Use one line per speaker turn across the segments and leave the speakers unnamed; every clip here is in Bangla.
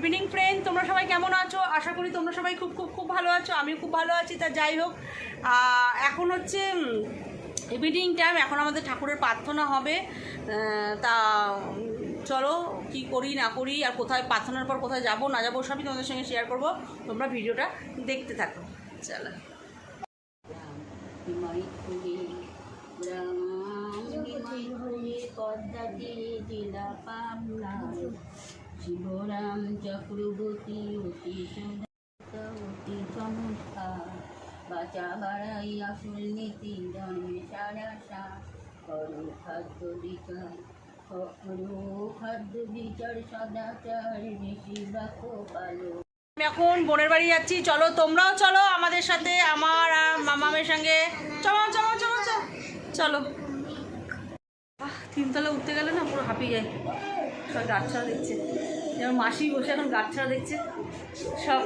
ইভিনিং ফ্রেন্ড তোমরা সবাই কেমন আছো? আশা করি তোমরা সবাই খুব খুব খুব ভালো আছো। আমি খুব ভালো আছি, তা যাই হোক। এখন হচ্ছে ইভিনিং টাইম এখন আমাদের ঠাকুরের প্রার্থনা হবে। তা, চলো, কি করি, না করি, আর কোথায় প্রার্থনার পর কোথায় যাব, না যাব, সবই তোমাদের সঙ্গে শেয়ার করব। তোমরা ভিডিওটা দেখতে থাকো। চলো।
পদ্মা তীরে জেলা পাবনা শিবরাম চক্রবর্তী অতি সুন্দর অতি চমৎকার। বাঁচা বাড়াই আসল নীতি জন্মে সারা সা করো খাদ্য বিচার, করো খাদ্য বিচার সদাচার, বেশি রাখো পালো।
আমি এখন বোনের বাড়ি যাচ্ছি। চলো, তোমরাও চলো আমাদের সাথে, আমার আর মামামের সঙ্গে। চলো চলো চলো। চলো। তিনতলা উঠতে গেলে না পুরো হাঁপিয়ে যায়। সব গাছছাড়া দেখছে। যেমন মাসি বসে এখন গাছছাড়া দেখছে। সব।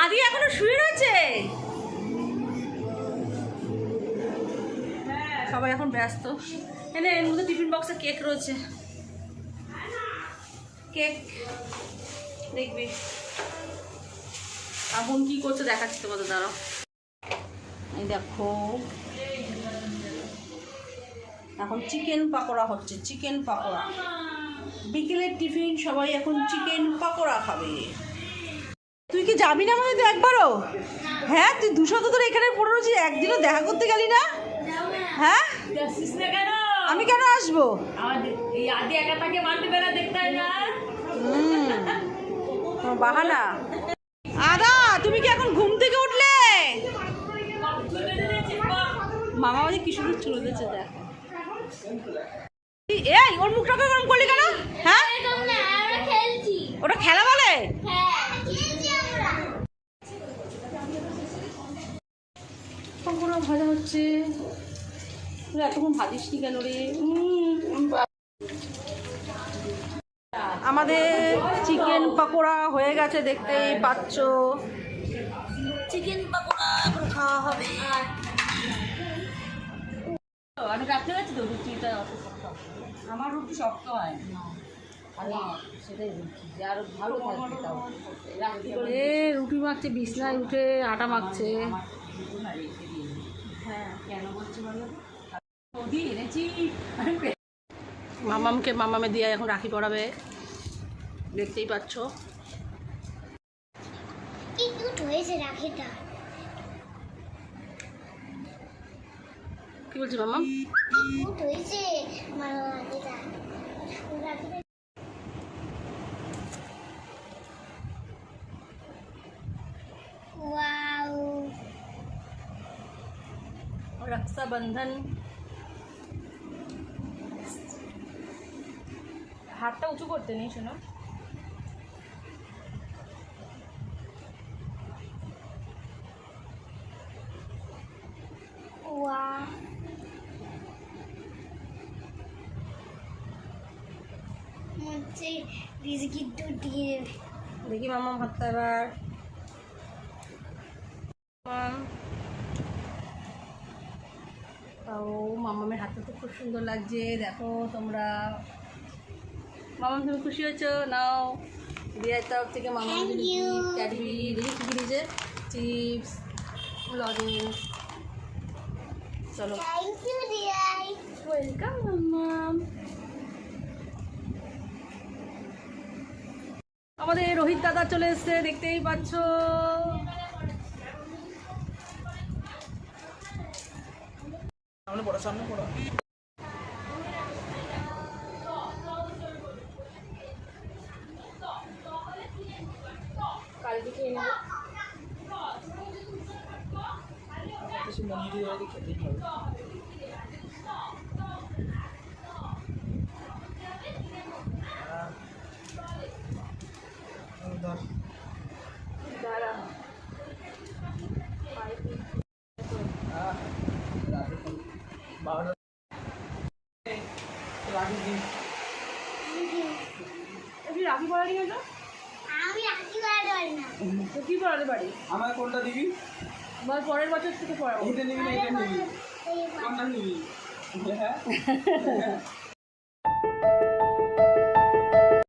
আদি এখনও শুয়ে রয়েছে? সবাই এখন ব্যস্ত। এনে এর মধ্যে টিফিন বক্সে কেক রয়েছে। কেক দেখবি। বোন কি করছে দেখাচ্ছি তোমাদের দ্বারা এই দেখো। এখন চিকেন পাকোড়া হচ্ছে চিকেন পাকোড়া। বিকেলের টিফিন সবাই এখন চিকেন পাকোড়া খাবে। তুই কি যাবি না আমাদের তো একবারও? হ্যাঁ তুই দুশো তো তোর এখানে পড়ে রয়েছিস একদিনও দেখা করতে গেলি না? হ্যাঁ? আমি কেন আসব? বাহানা। আদা তুমি কি এখন ঘুম থেকে উঠলে? মামা আমাদের কি সুন্দর চলে দিচ্ছে দেখো। এই ওর মুখটাকে গরম করলি কেন? হ্যাঁ? ওটা খেলা বলে? পকোড়া ভাজা হচ্ছে? তুই এতক্ষণ ভাজিস নি কেন রে? আমাদের চিকেন পকোড়া হয়ে গেছে দেখতেই পাচ্ছ। চিকেন পকোড়া খাওয়া হবে।
আমি রাখতে পারছি তো রুটিটা
আমার রুটি শক্ত হয় এ মাখছে বিছনায় উঠে আটা মাখছে।
হ্যাঁ
মামামকে মামামে দিয়ে এখন রাখি পড়াবে। দেখতেই পাচ্ছ।
হয়েছে রাখিটা।
কি বলছি
ওয়াও
রক্ষাবন্ধন হাতটা উঁচু করতে নেই শোনো
ওয়াও হচ্ছে বিস্কিট তো দিয়ে
দেখি মামাম হাতটা এবার। মাম। ও মামামের হাতটা তো খুব সুন্দর লাগছে দেখো তোমরা। মামাম তুমি খুশি হয়েছো? নাও। দিয়ার তরফ থেকে মামাম. ক্যাডবেরি দেখি কী দিয়েছে চিপস লজেন্স। চলো। ওয়েলকাম মাম্মাম আমাদের রোহিত দাদা চলে এসছে দেখতেই পাচ্ছ। রাখি কেন
আমি রাখি করাতে পারি না।
তো কি পড়াতে পারি?
আমার কোনটা দিবি?
পরের বছর থেকে পড়াবো।
এইটা নিবি না এটা নিবি। কোনটা নিবি? হ্যাঁ।